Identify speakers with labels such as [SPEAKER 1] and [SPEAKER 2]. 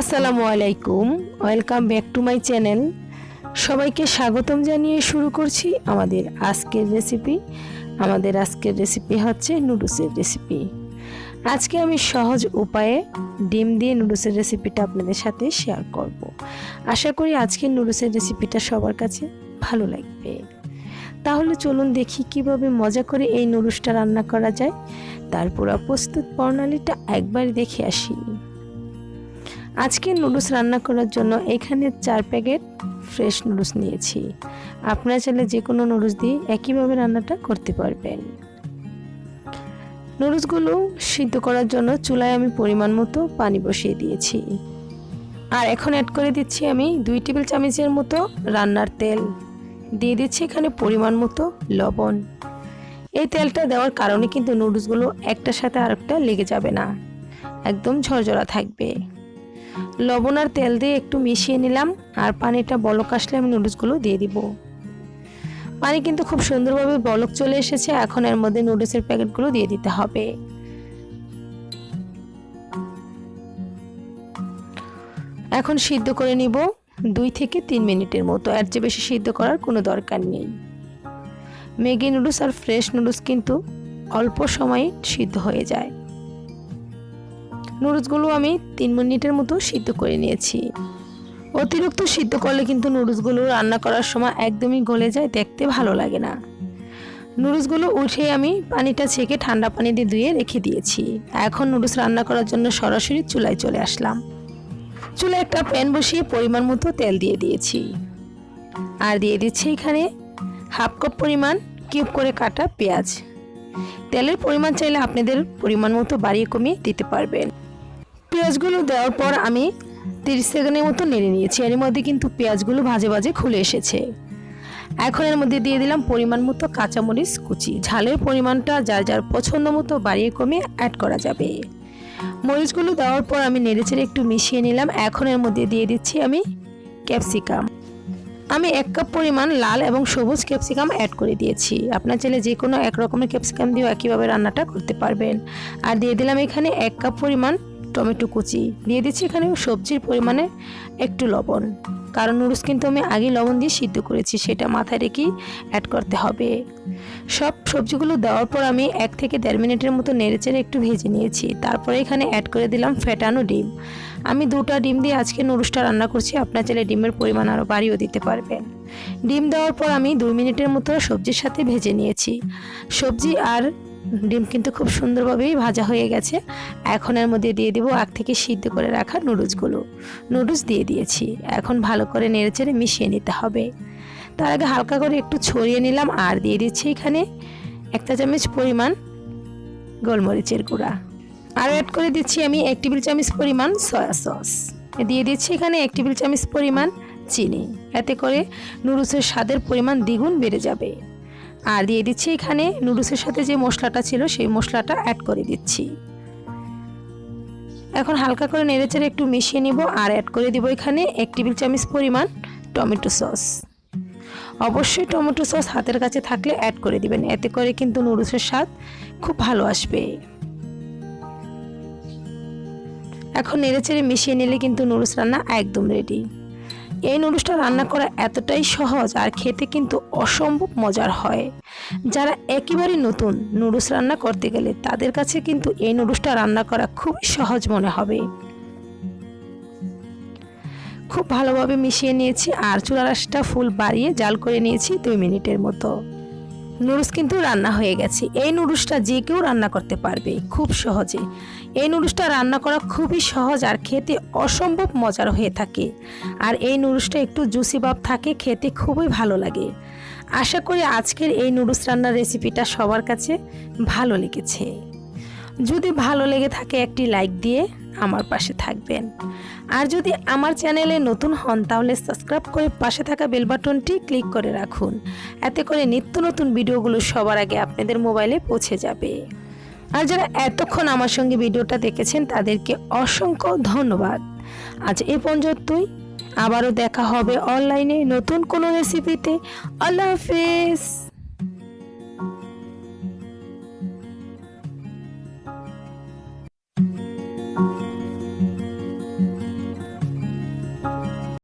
[SPEAKER 1] আসসালামু আলাইকুম। Welcome back to my channel সবাইকে স্বাগতম জানিয়ে শুরু করছি আমাদের আজকের রেসিপি আমাদের আজকের রেসিপি হচ্ছে নুডলসের রেসিপি আজকে আমি সহজ উপায়ে ডিম দিয়ে নুডলসের রেসিপিটা আপনাদের সাথে শেয়ার করব। আশা করি আজকের নুডলসের রেসিপিটা সবার কাছে ভালো লাগবে। তাহলে চলুন দেখি কীভাবে মজা করে এই নুডলসটা রান্না করা যায়। তার পুরো প্রস্তুত প্রণালীটা একবার দেখে আসি। আজকে নুডলস রান্না করার জন্য এখানে চার প্যাকেট ফ্রেশ নুডলস নিয়েছি। আপনারা চাইলে যে কোনো নুডলস দিয়ে একইভাবে রান্নাটা করতে পারবেন। নুডলসগুলো সিদ্ধ করার জন্য চুলায় আমি পরিমাণ মতো পানি বসিয়ে দিয়েছি। আর এখন অ্যাড করে দিচ্ছি আমি দুই টেবিল চামচের মতো রান্নার তেল। দিয়ে দিচ্ছি এখানে পরিমাণ মতো লবণ। এই তেলটা দেওয়ার কারণে কিন্তু নুডলসগুলো একটার সাথে আরেকটা লেগে যাবে না। একদম ঝরঝরা থাকবে। লবণ আর তেল দিয়ে একটু মিশিয়ে নিলাম আর পানিটা বলক আসলে আমি নুডলসগুলো দিয়ে দিব। পানি কিন্তু খুব সুন্দরভাবে বলক চলে এসেছে, এখন এর মধ্যে নুডলসের প্যাকেটগুলো দিয়ে দিতে হবে। এখন সিদ্ধ করে নিব দুই থেকে তিন মিনিটের মতো, এর চেয়ে বেশি সিদ্ধ করার কোনো দরকার নেই। ম্যাগি নুডলস আর ফ্রেশ নুডলস কিন্তু অল্প সময়ে সিদ্ধ হয়ে যায়। নুডলসগুলো আমি তিন মিনিটের মতো সিদ্ধ করে নিয়েছি। অতিরিক্ত সিদ্ধ করলে কিন্তু নুডলসগুলো রান্না করার সময় একদমই গলে যায়, দেখতে ভালো লাগে না। নুডলসগুলো উঠে আমি পানিটা ছেঁকে ঠান্ডা পানি দিয়ে ধুয়ে রেখে দিয়েছি। এখন নুডলস রান্না করার জন্য সরাসরি চুলায় চলে আসলাম। চুলায় একটা প্যান বসিয়ে পরিমাণ মতো তেল দিয়ে দিয়েছি। আর দিয়ে দিচ্ছি এখানে হাফ কাপ পরিমাণ কিউব করে কাটা পেঁয়াজ। তেলের পরিমাণ চাইলে আপনাদের পরিমাণ মতো বাড়িয়ে কমিয়ে দিতে পারবেন। পেঁয়াজগুলো দেওয়ার পর আমি তিরিশ সেকেন্ডের মতো নেড়ে নিয়েছি। এর মধ্যে কিন্তু পেঁয়াজগুলো ভাজে ভাজে খুলে এসেছে। এখন এর মধ্যে দিয়ে দিলাম পরিমাণ মতো কাঁচামরিচ কুচি। ঝালের পরিমাণটা যার যার পছন্দ মতো বাড়িয়ে কমিয়ে অ্যাড করা যাবে। মরিচগুলো দেওয়ার পর আমি নেড়েচেড়ে একটু মিশিয়ে নিলাম। এখন এর মধ্যে দিয়ে দিচ্ছি আমি ক্যাপসিকাম। আমি এক কাপ পরিমাণ লাল এবং সবুজ ক্যাপসিকাম অ্যাড করে দিয়েছি। আপনার চাইলে যে কোনো এক রকমের ক্যাপসিকাম দিয়েও একইভাবে রান্নাটা করতে পারবেন। আর দিয়ে দিলাম এখানে এক কাপ পরিমাণ টমেটো কুচি। দিয়ে দিচ্ছি এখানে সবজির পরিমাণে একটু লবণ। কারণ নুডলস কিন্তু আমি আগে লবণ দিয়ে সিদ্ধ করেছি, সেটা মাথায় রেখেই অ্যাড করতে হবে। সব সবজিগুলো দেওয়ার পর আমি এক থেকে দেড় মিনিটের মতো নেড়েচেড়ে একটু ভেজে নিয়েছি। তারপরে এখানে অ্যাড করে দিলাম ফেটানো ডিম। আমি দুটা ডিম দিয়ে আজকে নুডলসটা রান্না করছি, আপনার চাইলে ডিমের পরিমাণ আরও বাড়িয়েও দিতে পারবেন। ডিম দেওয়ার পর আমি দুই মিনিটের মতো সবজির সাথে ভেজে নিয়েছি। সবজি আর ডিম কিন্তু খুব সুন্দরভাবেই ভাজা হয়ে গেছে। এখন এর মধ্যে দিয়ে দেবো আগ থেকে সিদ্ধ করে রাখা নুডলসগুলো। নুডলস দিয়ে দিয়েছি। এখন ভালো করে নেড়েচেড়ে মিশিয়ে নিতে হবে। তার আগে হালকা করে একটু ছড়িয়ে নিলাম আর দিয়ে দিচ্ছি এখানে একটা চামচ পরিমাণ গোলমরিচের গুঁড়া। আর অ্যাড করে দিচ্ছি আমি এক টেবিল চামচ পরিমাণ সয়া সস দিয়ে দিচ্ছি এখানে এক টেবিল চামচ পরিমাণ চিনি। এতে করে নুডলসের স্বাদের পরিমাণ দ্বিগুণ বেড়ে যাবে। আর দিয়ে দিচ্ছি এখানে নুডলসের সাথে যে মশলাটা ছিল, সেই মশলাটা অ্যাড করে দিচ্ছি। এখন হালকা করে নেড়েচেড়ে একটু মিশিয়ে নিব আর অ্যাড করে দিব এখানে এক টেবিল চামচ পরিমাণ টমেটো সস। অবশ্যই টমেটো সস হাতের কাছে থাকলে অ্যাড করে দিবেন, এতে করে কিন্তু নুডলসের স্বাদ খুব ভালো আসবে। এখন নেড়েচেড়ে মিশিয়ে নিলে কিন্তু নুডলস রান্না একদম রেডি এই নুডলসটা রান্না করা এতটাই সহজ আর খেতে কিন্তু অসম্ভব মজার হয়। যারা একেবারে নতুন নুডলস রান্না করতে গেলে তাদের কাছে কিন্তু এই নুডলসটা রান্না করা খুবই সহজ মনে হবে। খুব ভালোভাবে মিশিয়ে নিয়েছি আর চুলা রাসটা ফুল বাড়িয়ে জাল করে নিয়েছি দুই মিনিটের মতো। নুডলস কিন্তু রান্না হয়ে গেছে। এই নুডলসটা যে কেউ রান্না করতে পারবে, খুব সহজে। এই নুডলসটা রান্না করা খুবই সহজ আর খেতে অসম্ভব মজার হয়ে থাকে। আর এই নুডলসটা একটু জুসি ভাব থাকে, খেতে খুবই ভালো লাগে। আশা করি আজকের এই নুডলস রান্নার রেসিপিটা সবার কাছে ভালো লেগেছে। যদি ভালো লেগে থাকে একটি লাইক দিয়ে আমার পাশে থাকবেন। আর যদি আমার চ্যানেলে নতুন হন তাহলে সাবস্ক্রাইব করে পাশে থাকা বেল বাটনটি ক্লিক করে রাখুন। এতে করে নিত্য নতুন ভিডিওগুলো সবার আগে আপনাদের মোবাইলে পৌঁছে যাবে। আর যারা এতক্ষণ আমার সঙ্গে ভিডিওটা দেখেছেন, তাদেরকে অসংখ্য ধন্যবাদ। আজ এ পর্যন্তই। আবারও দেখা হবে অনলাইনে নতুন কোনো রেসিপিতে আল্লাহ হাফিজ।